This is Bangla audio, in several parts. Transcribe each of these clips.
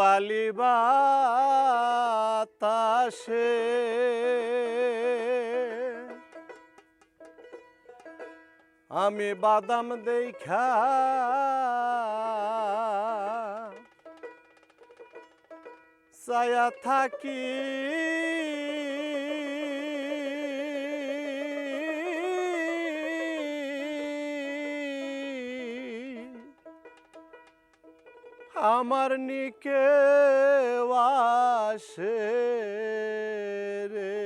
পুবালি বাতাসে। আমি বাদাম দেখা চায়া থাকি আমার নিকে আসে রে।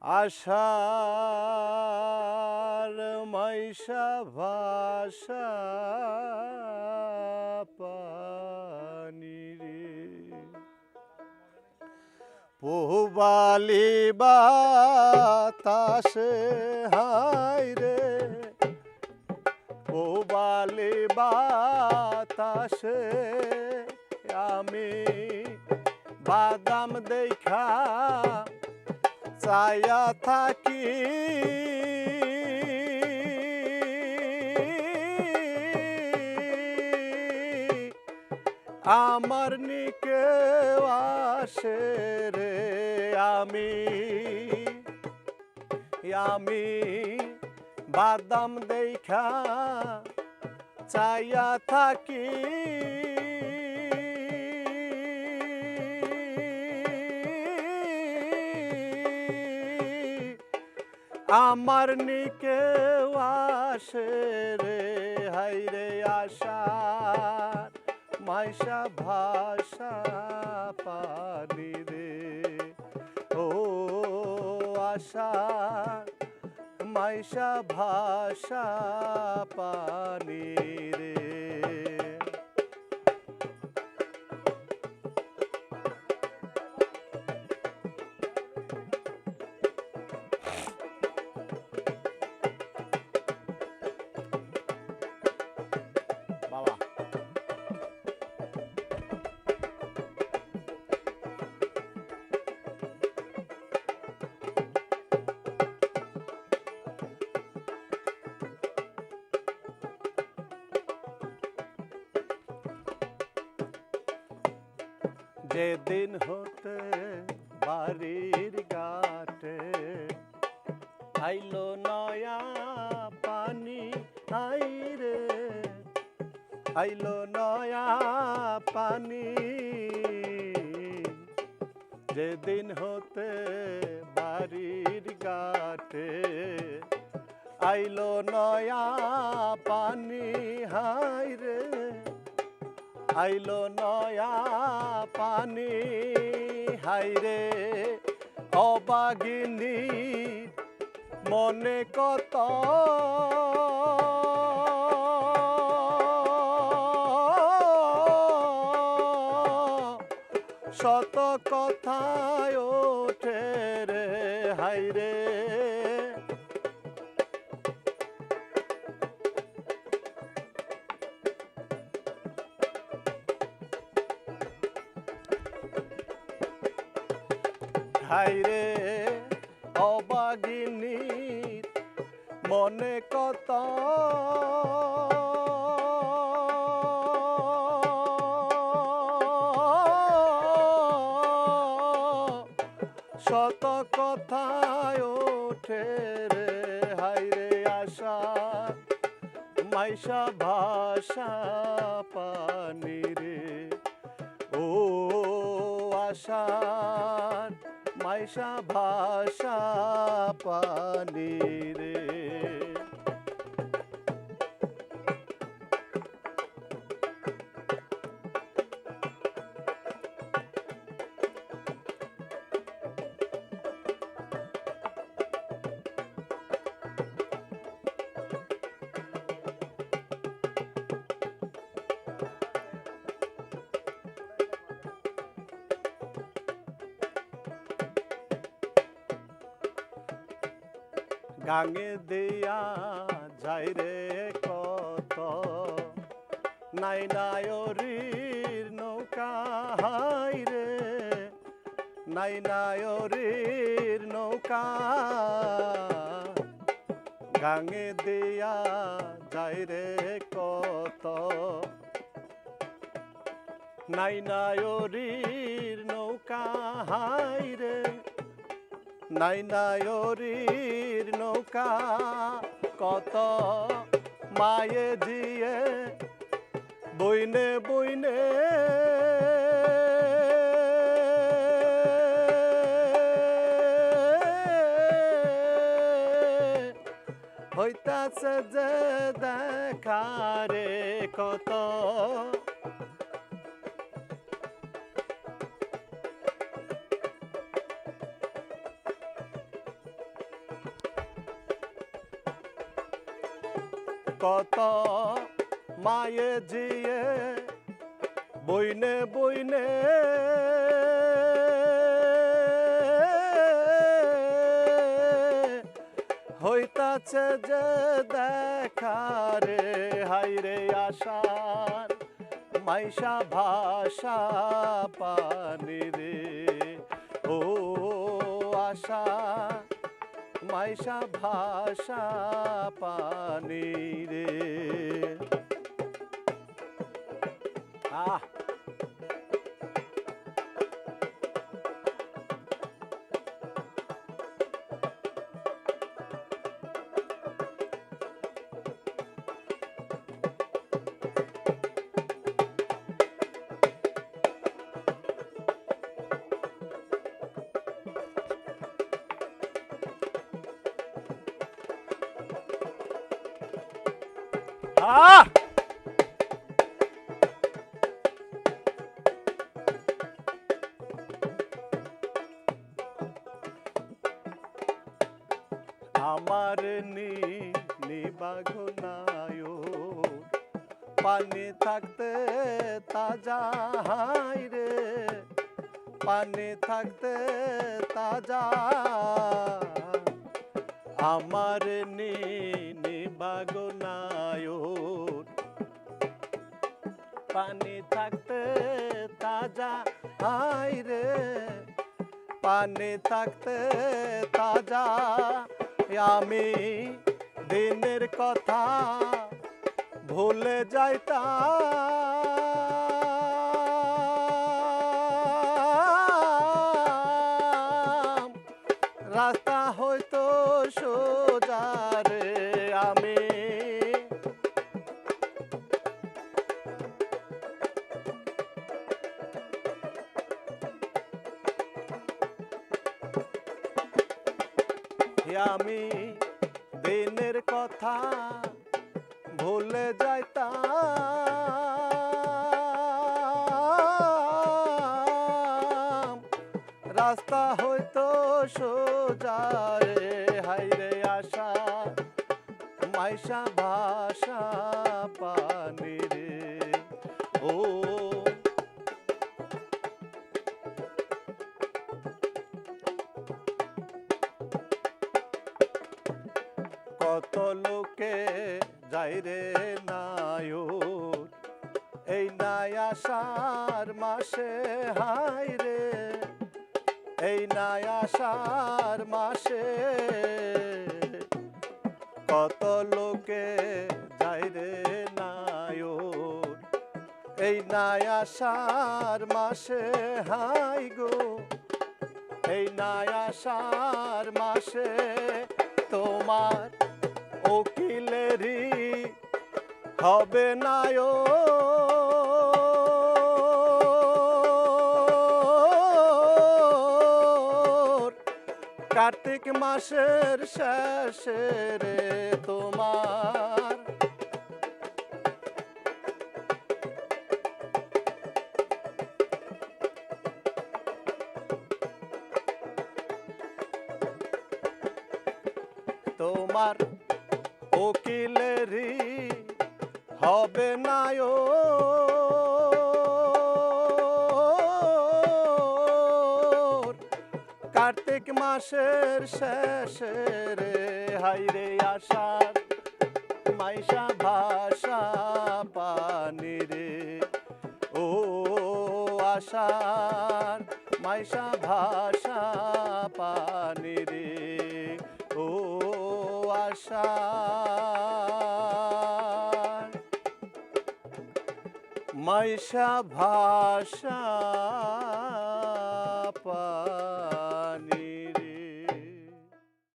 আশার মাইশা ভাষা পানি রে। পোবালি বাতাসে হাই রে। বাতাসে আমি বাদাম দেখা চায়া থাকি। আমার নিকে আসে রে আমি আমি বাদাম দেখা চাইয়া থাকি। আমার নিকে আসে রে, হাই রে আশা। মাইশা ভাষা পানি রে ও আশা। মাইশা ভাষা পানি যেদিন হতে বাড়ির গাটে আইলো নয়া পানি, আই রে। আইলো নয়া পানি। যেদিন হতে বাড়ির গাটে আইলো নয়া পানি হাই রে। আইলো নয়া পানি হাইরে অবাগিনী মনে কত শত কথায় ওঠে রে হাইরে হাইরে অবাগিনীর মনে কত? শত কথায় ওঠে রে হাইরে আশা, মাইশা ভাষা পানি রে ও আশার মাইশা ভাষা পানি রে গাঙে দিয়া যাই রে কত। নাই নায়রির নৌকা, হাই রে। নাই নায়রির নৌকা। গাঙে দিয়া যাই রে কত। নাই নায়রির নৌকা, হাই রে। নাই নায়রির নৌকা কত মায়ে জিয়ে বইনে বইনে। হইতাছে যে দেখা রে কত কত মায়ে জিয়ে, বইনে বইনে। হইতাছে যে দেখা রে হাই রে আশার, মাইশা ভাষা পানি রে। ও আশা মাইশা ভাষা পানি রে। আহ! আহ আমার নিবাগনায় পানি থাকতে তাজা রে পানি থাকতে তাজা। আমার নিবাগনায় পানি থাকতে তাজা হাই রে। পানি থাকতে তাজা আমি দিনের কথা ভুলে যাইতাম। রাস্তা হয়তো সোজা দিনের কথা ভুলে যাইতাম। রাস্তা হয়তো সোজা রে হাইরে আশা মাইশা ভাষা। রে নায়ক। এই আষাঢ় মাসে হাই রে। এই আষাঢ় মাসে। কত লোকে যাই রে নায়ক। এই আষাঢ় মাসে হাই গো। এই আষাঢ় মাসে তোমার উকিলেরই হবে নায় কার্তিক মাসের শেষে রে তোমার। তোমার উকিলেরই হবে নায় কার্তিক মাসের শেষে রে হাই রে আষাঢ় মাইশা ভাষা পানি রে। ও আষাঢ় মাইশা ভাষা পানি রে। ও আষাঢ় মাইশা ভাষা